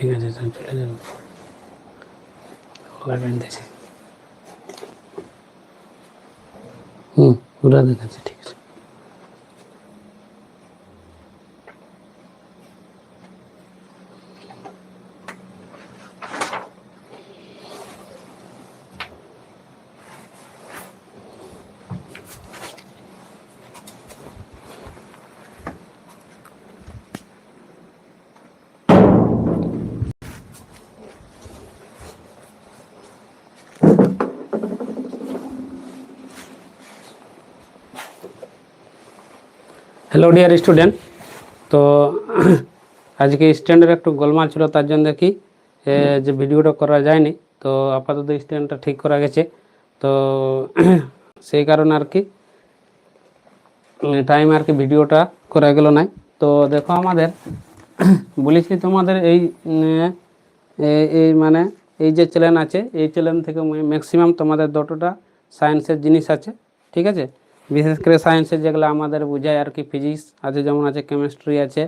ঠিক আছে তাহলে চলে যাবে। লাগাই দিয়েছি হুম পুরা দেখাচ্ছে ঠিক আছে হ্যালো ডিয়ার স্টুডেন্ট তো, আজকে স্ট্যান্ডের একটু গোলমাল ছিল, তার জন্য দেখি যে ভিডিওটা করা যায়নি। তো, আপাতত স্ট্যান্ডটা ঠিক করা গেছে। তো, সেই কারণে আর কি টাইম আর কি ভিডিওটা করা গেল নাই। তো, দেখো আমাদের, বলেছি তোমাদের এই এই মানে এই যে চ্যানেল আছে, এই চ্যানেল থেকে ম্যাক্সিমাম তোমাদের দুটোটা সায়েন্সের জিনিস আছে, ঠিক আছে? বিশেষ করে সায়েন্সের যেগুলো আমাদের বোঝায় আর কি ফিজিক্স আছে, যেমন আছে কেমিস্ট্রি আছে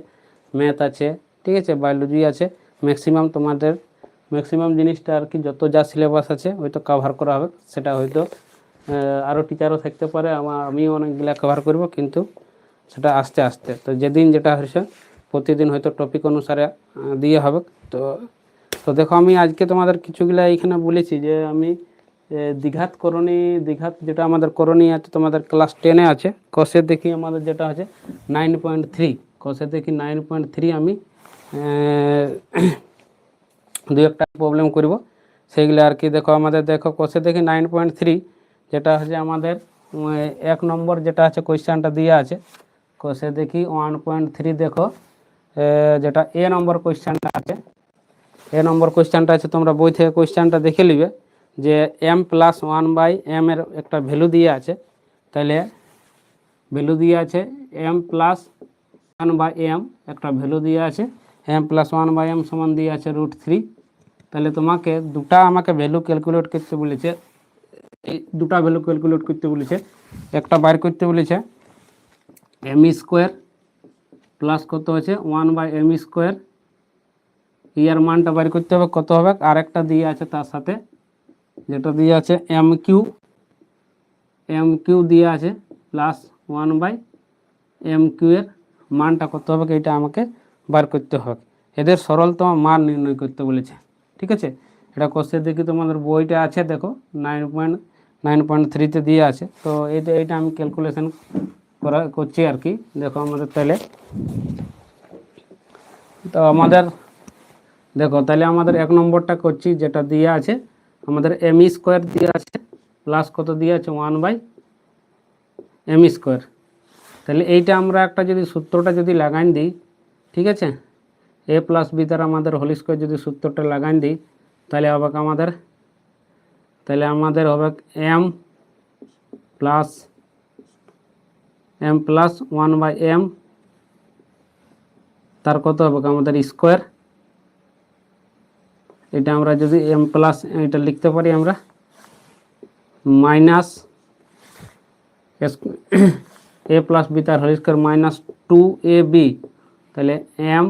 ম্যাথ আছে, ঠিক আছে বায়োলজি আছে ম্যাক্সিমাম তোমাদের ম্যাক্সিমাম জিনিসটা আর কি যত যা সিলেবাস আছে, হয়তো কভার করা হবে, সেটা হয়তো আরও টিচারও থাকতে পারে আমার আমিও অনেকগুলা কভার করব, কিন্তু সেটা আস্তে আস্তে। তো যেদিন যেটা হয়েছে, প্রতিদিন হয়তো টপিক অনুসারে দিয়ে হবে। তো তো দেখো আমি আজকে তোমাদের কিছুগুলা এইখানে বলেছি যে আমি দ্বিঘাত করণী দ্বিঘাত যেটা আমাদের করণী আছে তোমাদের ক্লাস টেনে আছে। কষে দেখি আমাদের যেটা আছে নাইন পয়েন্ট থ্রি কষে দেখি নাইন পয়েন্ট থ্রি আমি দু একটা প্রবলেম করব। সেইগুলো আর কি দেখো, আমাদের দেখো কষে দেখি নাইন পয়েন্ট থ্রি যেটা হচ্ছে আমাদের এক নম্বর যেটা আছে কোয়েশ্চানটা দিয়ে আছে। কষে দেখি ওয়ান পয়েন্ট থ্রি দেখো যেটা এ নম্বর কোয়েশ্চানটা আছে। এ নম্বর কোয়েশ্চানটা আছে, তোমরা বই থেকে কোয়েশ্চানটা দেখে নিবে যে M plus one by M এর একটা ভ্যালু দিয়ে আছে, তাহলে ভ্যালু দিয়ে আছে M plus one by M একটা ভ্যালু দিয়ে আছে M plus one by M সমান দিয়ে আছে রুট থ্রি তাহলে তোমাকে দুটা আমাকে ভ্যালু ক্যালকুলেট করতে বলেছে, এই দুটা ভ্যালু ক্যালকুলেট করতে বলেছে, একটা বাইর করতে বলেছে এম স্কোয়ার প্লাস কত আছে? ওয়ান বাই এম স্কোয়ার ইয়ার মানটা বাইর করতে হবে, কত হবে? আর একটা দিয়ে আছে তার সাথে যেটা দিয়ে আছে এম কিউ এম কিউ দিয়ে আছে plus one by M cube এর মানটা করতে হবে এটা আমাকে বার করতে হবে। এদের সরলতম মান নির্ণয় করতে বলেছে। ঠিক আছে? এটা কোশ্চেন দেখি তোমাদের বইটা আছে, দেখো নাইন পয়েন্ট নাইন পয়েন্ট থ্রিতে দিয়ে আছে। তো এইটা এইটা আমি ক্যালকুলেশন করা, করছি আর কি। দেখো আমাদের তাহলে। তো আমাদের, দেখো, তাহলে আমাদের এক নম্বরটা করছি, যেটা দিয়ে আছে আমাদের এম স্কোয়ার দিয়ে আছে প্লাস কত দিয়ে আছে? ওয়ান বাই এম স্কোয়ার তাহলে এইটা আমরা একটা যদি সূত্রটা যদি লাগাই দিই, ঠিক আছে? এ প্লাস বি দ্বারা আমাদের হোল স্কোয়ার যদি সূত্রটা লাগাই দিই, তাহলে হবে আমাদের? তাহলে আমাদের হবে M plus M plus one by M তার কত হবে আমাদের স্কোয়ার এটা আমরা যদি এম প্লাস এটা লিখতে পারি আমরা মাইনাস এ প্লাস বি তার whole square minus two A B তাহলে এম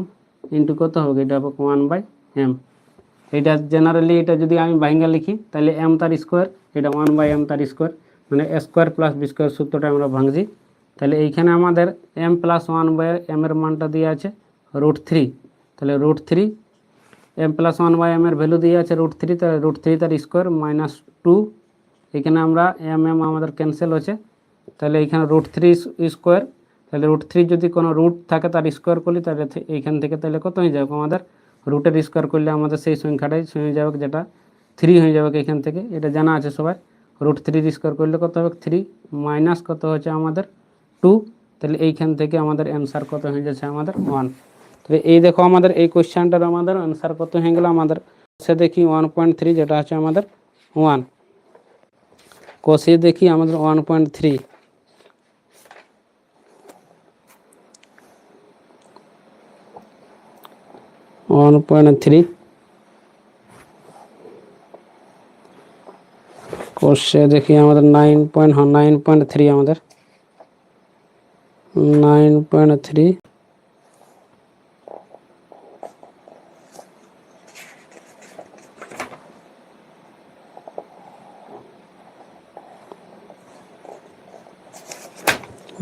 ইন্টু কত হবে? এটা হবে ওয়ান বাই এম এটা জেনারেলি এটা যদি আমি ভাইঙ্গা লিখি, তাহলে এম তার স্কোয়ার এটা ওয়ান বাই এম তার স্কোয়ার মানে স্কোয়ার প্লাস বি স্কোয়ার সূত্রটা আমরা ভাঙছি। তাহলে এইখানে আমাদের M plus one by M এর মানটা দিয়ে আছে রুট থ্রি তাহলে root three M plus one by M এর ভ্যালু দিয়ে আছে রুট থ্রি তাহলে রুট থ্রি তার স্কোয়ার মাইনাস টু। এখানে আমরা এম এম আমাদের ক্যান্সেল হচ্ছে। তাহলে এইখানে রুট থ্রি স্কোয়ার। তাহলে রুট থ্রি যদি কোনো রুট থাকে তার স্কোয়ার করলি তাহলে এইখান থেকে তাহলে কত হয়ে যাবে? আমাদের রুটের স্কোয়ার করলে আমাদের সেই সংখ্যাটাই হয়ে যাবে যেটা থ্রি হয়ে যাবে এখান থেকে। এটা জানা আছে সবার রুট থ্রির স্কোয়ার করলে কত হবে? থ্রি মাইনাস কত হচ্ছে আমাদের টু। তাহলে এইখান থেকে আমাদের অ্যান্সার কত হয়ে যাচ্ছে? আমাদের ওয়ান। তবে এই দেখো আমাদের এই কোশ্চেনটার আমাদের অ্যান্সার কত হয়ে গেল আমাদের সে দেখি ওয়ান পয়েন্ট থ্রি যেটা আছে আমাদের ওয়ান কষিয়ে দেখি আমাদের one point three one point three কোষে দেখি আমাদের নাইন পয়েন্ট হ্যাঁ নাইন পয়েন্ট থ্রি আমাদের nine point three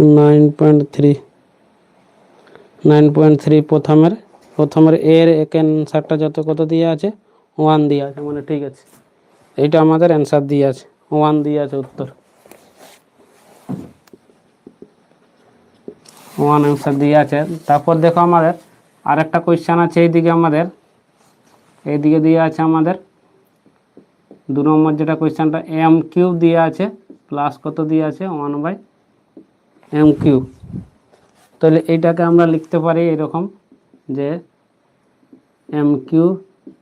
nine point three, nine point three প্রথমের প্রথমের এর অ্যান্সারটা যত কত দিয়ে আছে? ওয়ান দিয়ে আছে মানে ঠিক আছে। এইটা আমাদের অ্যান্সার দিয়ে আছে ওয়ান দিয়ে আছে উত্তর। ওয়ান অ্যান্সার দিয়ে আছে। তারপর দেখো আমাদের, আরেকটা কোয়েশ্চান আছে এইদিকে আমাদের। এইদিকে দিয়ে আছে আমাদের। দু নম্বর যেটা কোয়েশ্চানটা এম কিউব দিয়ে আছে প্লাস কত দিয়ে আছে? ওয়ান বাই এম কিউ তাহলে এইটাকে আমরা লিখতে পারি এরকম যে এম কিউ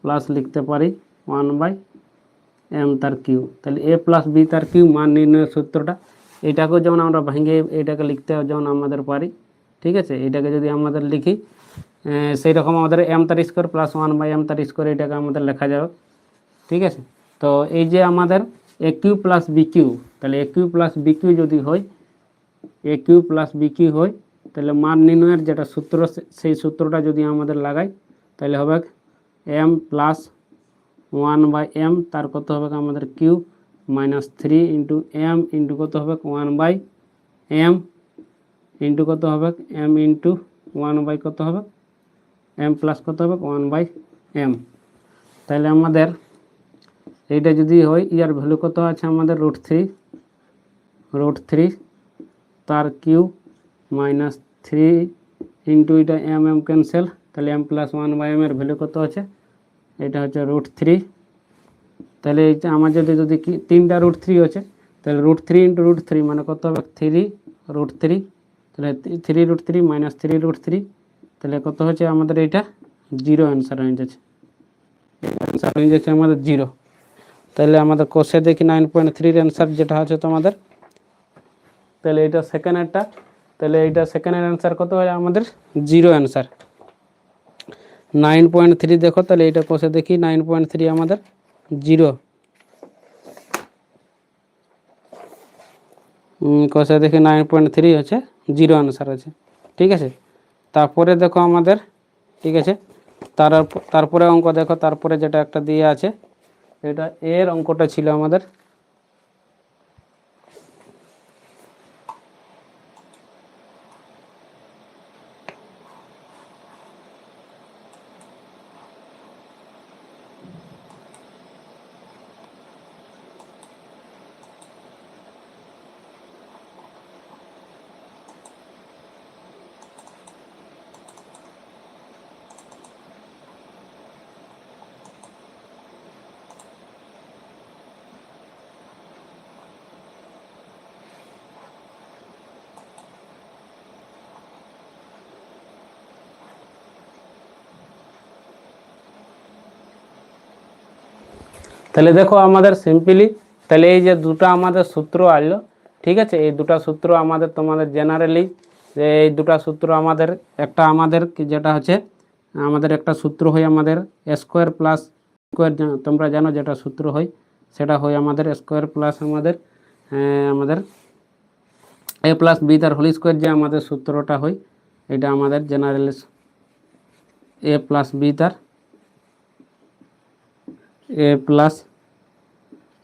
প্লাস লিখতে পারি ওয়ান বাই এম তার কিউ তাহলে এ প্লাস বি তার কিউ মান নির্ণয়ের সূত্রটা। এটাকেও যেমন আমরা ভেঙে এটাকে লিখতে যেমন আমাদের পারি, ঠিক আছে? এটাকে যদি আমাদের লিখি সেই রকম আমাদের এম তার square plus one by M তার স্কোয়ার এটাকে আমাদের লেখা যাবে, ঠিক আছে? তো এই যে আমাদের A cube plus B cube তাহলে A cube plus B cube যদি হয় A cube plus B cube হয়, তাহলে মান নির্ণয়ের যেটা সূত্র সেই সূত্রটা যদি আমাদের লাগাই, তাহলে হবে M plus one by M তার কত হবে আমাদের cube minus three into M into কত হবে? ওয়ান বাই এম ইন্টু কত হবে? এম ইন্টু ওয়ান বাই কত হবে? এম প্লাস কত হবে? ওয়ান বাই এম তাহলে আমাদের এইটা যদি হয়, ইয়ার ভ্যালু কত আছে আমাদের রুট থ্রি রুট থ্রি তার কিউ মাইনাস থ্রি ইন্টু এটা এম এম ক্যান্সেল তাহলে M plus one by M এর ভ্যালু কত আছে? এটা হচ্ছে রুট থ্রি তাহলে আমার যদি যদি কি তিনটা রুট থ্রি আছে, তাহলে root three into root three মানে কত হবে? থ্রি রুট থ্রি তাহলে three root three minus three root three তাহলে কত হচ্ছে আমাদের এইটা জিরো অ্যান্সার হয়ে যাচ্ছে অ্যান্সার হয়ে যাচ্ছে আমাদের জিরো তাহলে আমাদের কোষে দেখি নাইন পয়েন্ট থ্রির অ্যান্সার যেটা আছে তোমাদের। তাহলে এটা সেকেন্ডেরটা তাহলে এইটা সেকেন্ডের অ্যান্সার কত হয়? আমাদের zero answer nine point three দেখো, তাহলে এইটা কষে দেখি নাইন পয়েন্ট থ্রি আমাদের জিরো কষে দেখি নাইন পয়েন্ট থ্রি হচ্ছে জিরো অ্যান্সার আছে ঠিক আছে? তারপরে দেখো আমাদের, ঠিক আছে? তার তারপরে অঙ্ক দেখো, তারপরে যেটা একটা দিয়ে আছে, এটা এর অঙ্কটা ছিল আমাদের তাহলে দেখো আমাদের সিম্পলি তাহলে এই যে দুটো আমাদের সূত্র আসলো, ঠিক আছে? এই দুটো সূত্র আমাদের তোমাদের জেনারেলি যে এই দুটো সূত্র আমাদের, একটা আমাদের যেটা হচ্ছে, আমাদের একটা সূত্র হয় আমাদের স্কোয়ার প্লাস স্কোয়ার তোমরা জানো যেটা সূত্র হয়, সেটা হয় আমাদের স্কোয়ার প্লাস আমাদের আমাদের এ প্লাস বি তার হোল স্কোয়ার যে আমাদের সূত্রটা হয়, এটা আমাদের জেনারেলি এ প্লাস বি তার A plus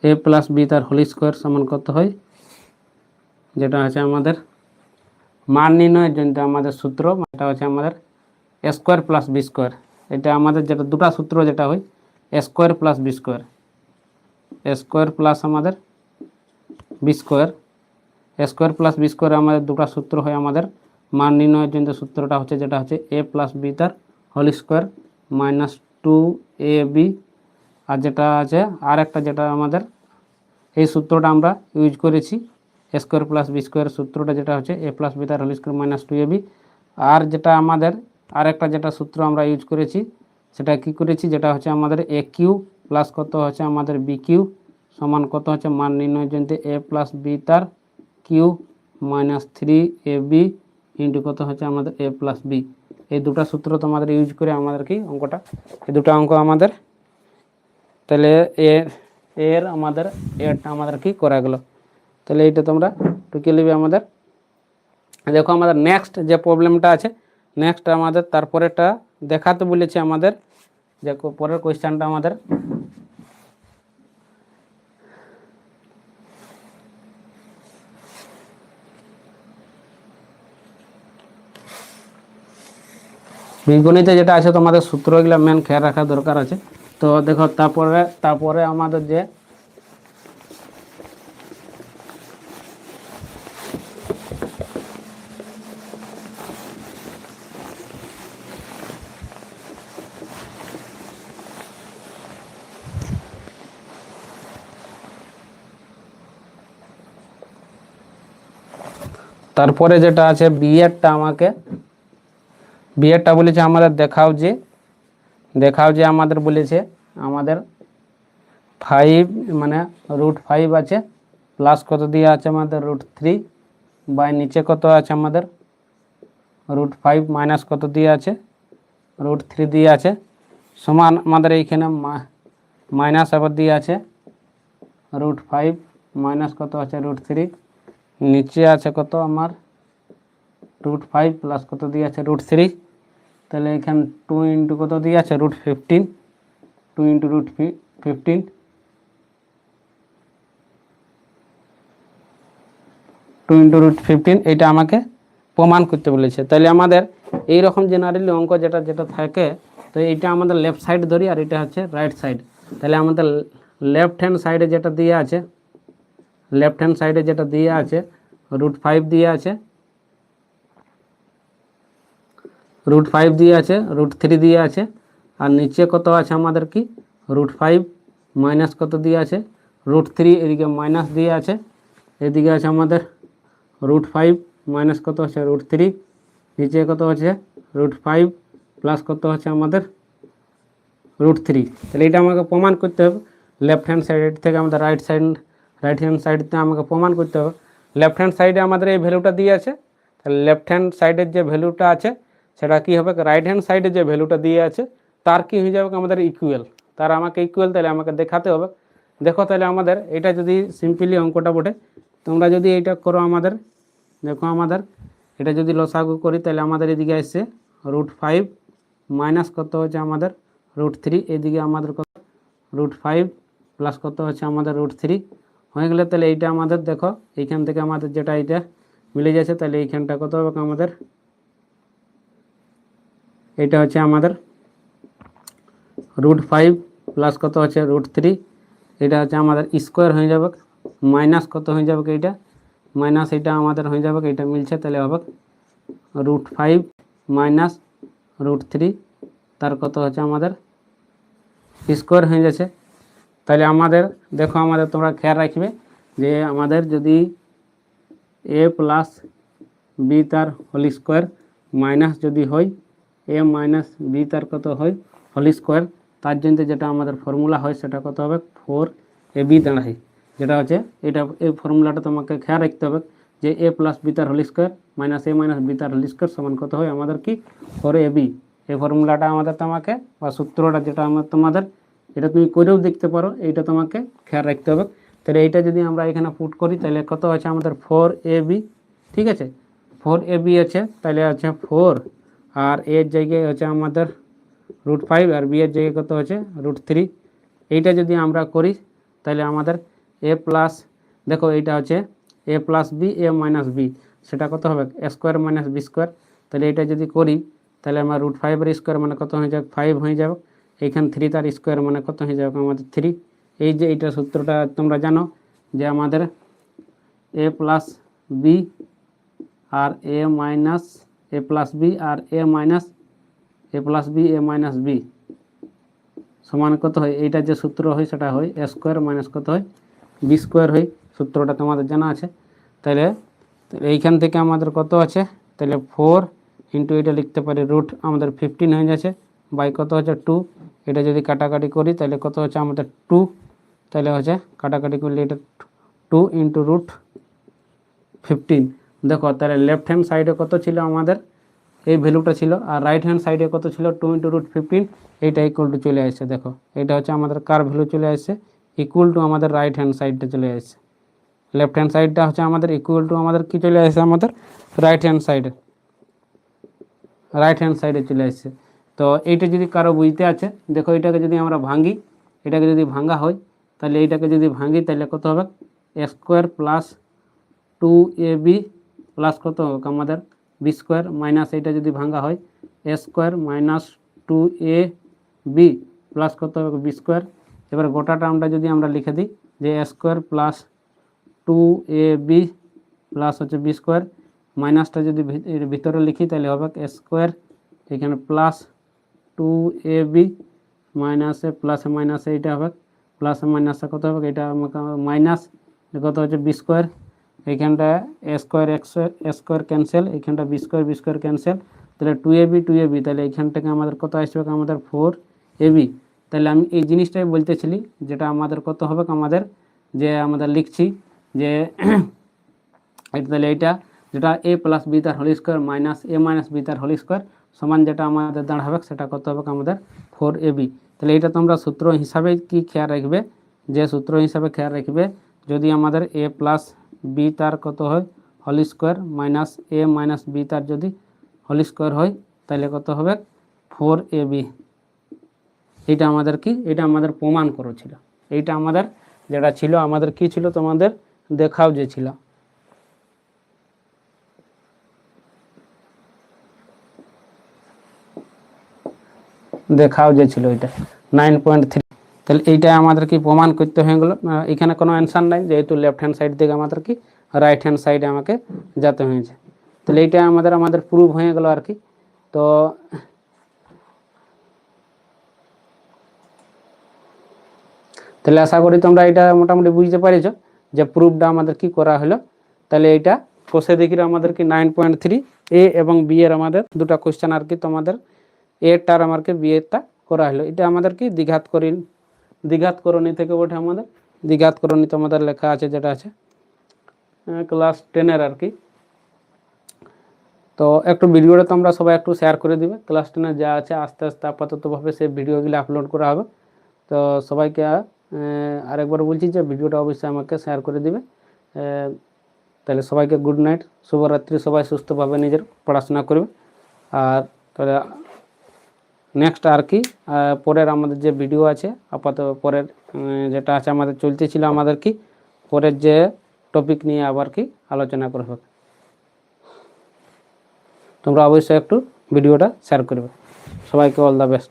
A plus B তার হোল স্কোয়ার সমান কত হয়? যেটা হচ্ছে আমাদের মান নির্ণয়ের জন্য আমাদের সূত্র, এটা হচ্ছে আমাদের স্কোয়ার প্লাস বি স্কোয়ার এটা আমাদের যেটা দুটো সূত্র যেটা হয় square plus B square square plus আমাদের B square square plus B square আমাদের দুটো সূত্র হয় আমাদের মান নির্ণয়ের জন্য। সূত্রটা হচ্ছে যেটা হচ্ছে এ প্লাস বি তার whole square minus two A B আর যেটা আছে, আর একটা যেটা আমাদের এই সূত্রটা আমরা ইউজ করেছি A square plus B square সূত্রটা যেটা হচ্ছে এ প্লাস বি তার whole square minus two A B আর যেটা আমাদের আর একটা যেটা সূত্র আমরা ইউজ করেছি, সেটা কি করেছি, যেটা হচ্ছে আমাদের এ কিউ প্লাস কত হচ্ছে আমাদের বি কিউ সমান কত হচ্ছে মান নির্ণয়ের জন্য এ প্লাস বি তার cube minus three A B into কত হচ্ছে আমাদের এ প্লাস বি এই দুটো সূত্র তোমাদের ইউজ করে আমাদের কি অঙ্কটা, এই দুটো অঙ্ক আমাদের তাহলে এ, এর আমাদের, এরটা আমাদের কি করা গেলো? তাহলে এইটা তোমরা টুকে নেবে আমাদের। দেখো আমাদের নেক্সট যে প্রবলেমটা আছে নেক্সট আমাদের তারপরেটা দেখাতে বলেছে আমাদের। যে পরের কোয়েশ্চানটা আমাদের। বীজগণিতে যেটা আছে, তোমাদের সূত্রগুলো মেন খেয়াল রাখা দরকার আছে। তো দেখো, তারপরে তারপরে আমাদের যে তারপরে যেটা আছে বিএডটা আমাকে বিএডটা বলেছে আমাদের দেখাও যে দেখাও যে আমাদের বলেছে, আমাদের ফাইভ মানে রুট ফাইভ আছে প্লাস কত দিয়ে আছে আমাদের রুট থ্রি বাই নিচে কত আছে আমাদের রুট ফাইভ মাইনাস কত দিয়ে আছে রুট থ্রি দিয়ে আছে, সমান আমাদের এইখানে মাইনাস আবার দিয়ে আছে রুট ফাইভ মাইনাস কত আছে রুট থ্রি নিচে আছে কত আমার রুট ফাইভ প্লাস কত দিয়ে আছে রুট থ্রি তাহলে এখানে টু ইন্টু কত দিয়ে আছে? Root fifteen two into root fifteen two into root fifteen এটা আমাকে প্রমাণ করতে বলেছে। তাহলে আমাদের এই রকম জেনারেলি অঙ্ক যেটা যেটা থাকে, তো এটা আমাদের লেফট সাইড ধরি আর এটা হচ্ছে রাইট সাইড তাহলে আমাদের লেফট হ্যান্ড সাইডে যেটা দিয়ে আছে লেফট হ্যান্ড সাইডে যেটা দিয়ে আছে রুট ফাইভ দিয়ে আছে রুট ফাইভ দিয়ে আছে রুট থ্রি দিয়ে আছে। আর নিচে কত আছে আমাদের কি? রুট ফাইভ মাইনাস কত দিয়ে আছে? রুট থ্রি এদিকে মাইনাস দিয়ে আছে। এদিকে আছে আমাদের রুট ফাইভ মাইনাস কত আছে? রুট থ্রি নিচে কত আছে? রুট ফাইভ প্লাস কত আছে আমাদের? রুট থ্রি তাহলে এটা আমাকে প্রমাণ করতে হবে। লেফট হ্যান্ড সাইড থেকে আমাদের রাইট সাইড রাইট হ্যান্ড সাইডতে আমাকে প্রমাণ করতে হবে। লেফট হ্যান্ড সাইডে আমাদের এই ভ্যালুটা দিয়ে আছে। তাহলে লেফট হ্যান্ড সাইডের যে ভ্যালুটা আছে সেটা কি হবে? রাইট হ্যান্ড সাইডে যে ভ্যালুটা দিয়ে আছে, তার কি হয়ে যাবে? আমাদের ইকুয়াল তার আমাকে ইকুয়াল তাহলে আমাকে দেখাতে হবে। দেখো তাহলে আমাদের, এটা যদি সিম্পলি অঙ্কটা বটে, তোমরা যদি এইটা করো আমাদের, দেখো আমাদের, এটা যদি লসাগু করি, তাহলে আমাদের এদিকে আসছে রুট ফাইভ মাইনাস কত হচ্ছে আমাদের রুট থ্রি এদিকে আমাদের কত? রুট ফাইভ প্লাস কত হচ্ছে আমাদের রুট থ্রি হয়ে গেলে তাহলে এইটা আমাদের, দেখো, এইখান থেকে আমাদের যেটা এইটা মিলে যাচ্ছে, তাহলে এইখানটা কত হবে আমাদের? এটা হচ্ছে আমাদের রুট ফাইভ প্লাস কত হচ্ছে রুট থ্রি এটা হচ্ছে আমাদের স্কোয়ার হয়ে যাবে। মাইনাস কত হয়ে যাবে এইটা মাইনাস এটা আমাদের হয়ে যাবে, এটা মিলছে তাহলে হবে root five minus root three তার কত হচ্ছে আমাদের স্কোয়ার হয়ে যাচ্ছে। তাহলে আমাদের, দেখো আমাদের তোমরা খেয়াল রাখবে যে আমাদের যদি এ প্লাস বি তার হোল স্কোয়ার মাইনাস যদি হয় এ মাইনাস বি তার কত হয়? হোল স্কোয়ার তার জন্য যেটা আমাদের ফর্মুলা হয়, সেটা কত হবে? ফোর এ বি দাঁড়ায়। যেটা হচ্ছে, এটা এই ফর্মুলাটা তোমাকে খেয়াল রাখতে হবে যে এ প্লাস বি তার whole square minus A minus B তার হোল স্কোয়ার সমান কত হয়? আমাদের কি? ফোর এ বি এই ফর্মুলাটা আমাদের তোমাকে, বা সূত্রটা যেটা আমার তোমাদের, এটা তুমি করেও দেখতে পারো, এইটা তোমাকে খেয়াল রাখতে হবে। তাহলে এইটা যদি আমরা এখানে পুট করি, তাহলে কত আছে? আমাদের ফোর এ বি ঠিক আছে? ফোর এ বি আছে, তাহলে আছে ফোর আর এর জায়গায় হচ্ছে আমাদের রুট ফাইভ আর বি এর জায়গায় কত হচ্ছে? রুট থ্রি এইটা যদি আমরা করি, তাহলে আমাদের এ প্লাস দেখো এইটা হচ্ছে A plus B A minus B সেটা কত হবে? স্কোয়ার মাইনাস বি স্কোয়ার তাহলে এটা যদি করি, তাহলে আমার রুট ফাইভের স্কোয়ার মানে কত হয়ে যাবে? ফাইভ হয়ে যাবে। এইখান থ্রি তার স্কোয়ার মানে কত হয়ে যাবে? আমাদের থ্রি এই যে এইটা সূত্রটা তোমরা জানো যে আমাদের A plus B R A minus A plus B R A minus, A plus B, A minus B. সমান কত হয়? এইটা যে সূত্র হয়, সেটা হয় এ স্কোয়ার মাইনাস কত হয়? বি স্কোয়ার হয়, সূত্রটা তোমাদের জানা আছে। তাহলে এইখান থেকে আমাদের কত আছে? তাহলে ফোর ইন্টু এটা লিখতে পারি রুট আমাদের ফিফটিন হয়ে যাচ্ছে। বাই কত হচ্ছে? টু। এটা যদি কাটাকাটি করি তাহলে কত হচ্ছে? আমাদের টু। তাহলে হচ্ছে কাটাকাটি করলে এটা টু ইন্টু রুট ফিফটিন। দেখো, তাহলে লেফট হ্যান্ড সাইডে কত ছিল আমাদের? এই ভ্যালুটা ছিল, আর রাইট হ্যান্ড সাইডে কত ছিল? টু ইন্টু রুট ফিফটিন এইটা ইকুয়াল টু চলে আসছে, দেখো। এটা হচ্ছে আমাদের কার ভ্যালু চলে আসছে? ইকুয়াল টু আমাদের রাইট হ্যান্ড সাইডটা চলে আসছে। লেফট হ্যান্ড সাইডটা হচ্ছে আমাদের ইকুয়াল টু আমাদের কি চলে আসছে আমাদের? রাইট হ্যান্ড সাইডে রাইট হ্যান্ড সাইডে চলে আসছে। তো এইটা যদি কারও বুঝতে আছে, দেখো, এটাকে যদি আমরা ভাঙি, এটাকে যদি ভাঙা হয়, তাহলে এইটাকে যদি ভাঙি, তাহলে কত হবে? Square plus two A B plus কত হবে আমাদের? বি স্কোয়ার মাইনাস এইটা যদি ভাঙা হয় A square minus two A B plus কত হবে? বি স্কোয়ার এবার গোটা টার্মটা যদি আমরা লিখে দিই, যে A square plus two A B plus হচ্ছে বি স্কোয়ার মাইনাসটা যদি ভিতরে লিখি, তাহলে হবে এ স্কোয়ার এখানে প্লাস টু এ বি মাইনাসে প্লাসে মাইনাসে এইটা হবে। প্লাসে মাইনাসে কত হবে? এটা আমাকে মাইনাস কত হচ্ছে? বি স্কোয়ার এইখানটা A square X square cancel এইখানটা B square B square cancel তাহলে two A B two A B তাহলে এইখান থেকে আমাদের কত আসবে? আমাদের ফোর এ বি তাহলে আমি এই জিনিসটাই বলতেছিলি, যেটা আমাদের কত হবে? আমাদের যে আমাদের লিখছি যে এটা তাহলে এইটা, যেটা এ প্লাস বি তার whole square minus A minus B তার হোল স্কোয়ার সমান যেটা আমাদের দাঁড়াবে, সেটা কত হবে? আমাদের ফোর এ বি তাহলে এটা তোমরা সূত্র হিসাবে কি খেয়াল রাখবে? যে সূত্র হিসাবে খেয়াল রাখবে, যদি আমাদের এ প্লাস বি তার কত হয়? Whole square minus A minus B তার যদি হোল স্কোয়ার হয়, তাহলে কত হবে? ফোর এ বি এইটা আমাদের কি? এটা আমাদের প্রমাণ করেছিল। এইটা আমাদের যেটা ছিল, আমাদের কি ছিল? তোমাদের দেখাও যে ছিল। দেখাও যে ছিল এটা নাইন পয়েন্ট থ্রি তাহলে এইটা আমাদের কি প্রমাণ করতে হয়ে গেলো। এখানে কোনো অ্যান্সার নাই, যেহেতু লেফট হ্যান্ড সাইড থেকে আমাদের কি রাইট হ্যান্ড সাইডে আমাকে যেতে হয়েছে। তাহলে এইটা আমাদের আমাদের প্রুভ হয়ে গেল আর কি। তো তাহলে আশা করি তোমরা এটা মোটামুটি বুঝতে পারিছ যে প্রুফটা আমাদের কি করা হলো। তাহলে এটা কোষে দেখি আমাদের কি নাইন পয়েন্ট থ্রি এ এবং বি এর আমাদের দুটো কোশ্চেন আর কি তোমাদের এরটার আমাকে বি এরটা করা হলো। এটা আমাদের কি দ্বিঘাত করি দ্বিঘাত করণী থেকে ওঠে আমাদের। দ্বিঘাত করণী তোমাদের লেখা আছে, যেটা আছে ক্লাস টেনের আর কি। তো একটু ভিডিওটা তোমরা সবাই একটু শেয়ার করে দিবে। ক্লাস টেনে যা আছে, আস্তে আস্তে আপাততভাবে সেই ভিডিওগুলো আপলোড করা হবে। তো সবাইকে আরেকবার বলছি যে ভিডিওটা অবশ্যই আমাকে শেয়ার করে দিবে। তাহলে সবাইকে গুড নাইট শুভরাত্রি, সবাই সুস্থভাবে নিজের পড়াশোনা করবে। আর তাহলে নেক্সট আর কি পরের আমাদের যে ভিডিও আছে, আপাতত পরের যেটা আছে আমাদের চলতে ছিল আমাদের কি, পরের যে টপিক নিয়ে আবার কি আলোচনা করবে তোমরা অবশ্যই একটু ভিডিওটা শেয়ার করবে। সবাইকে অল দ্য বেস্ট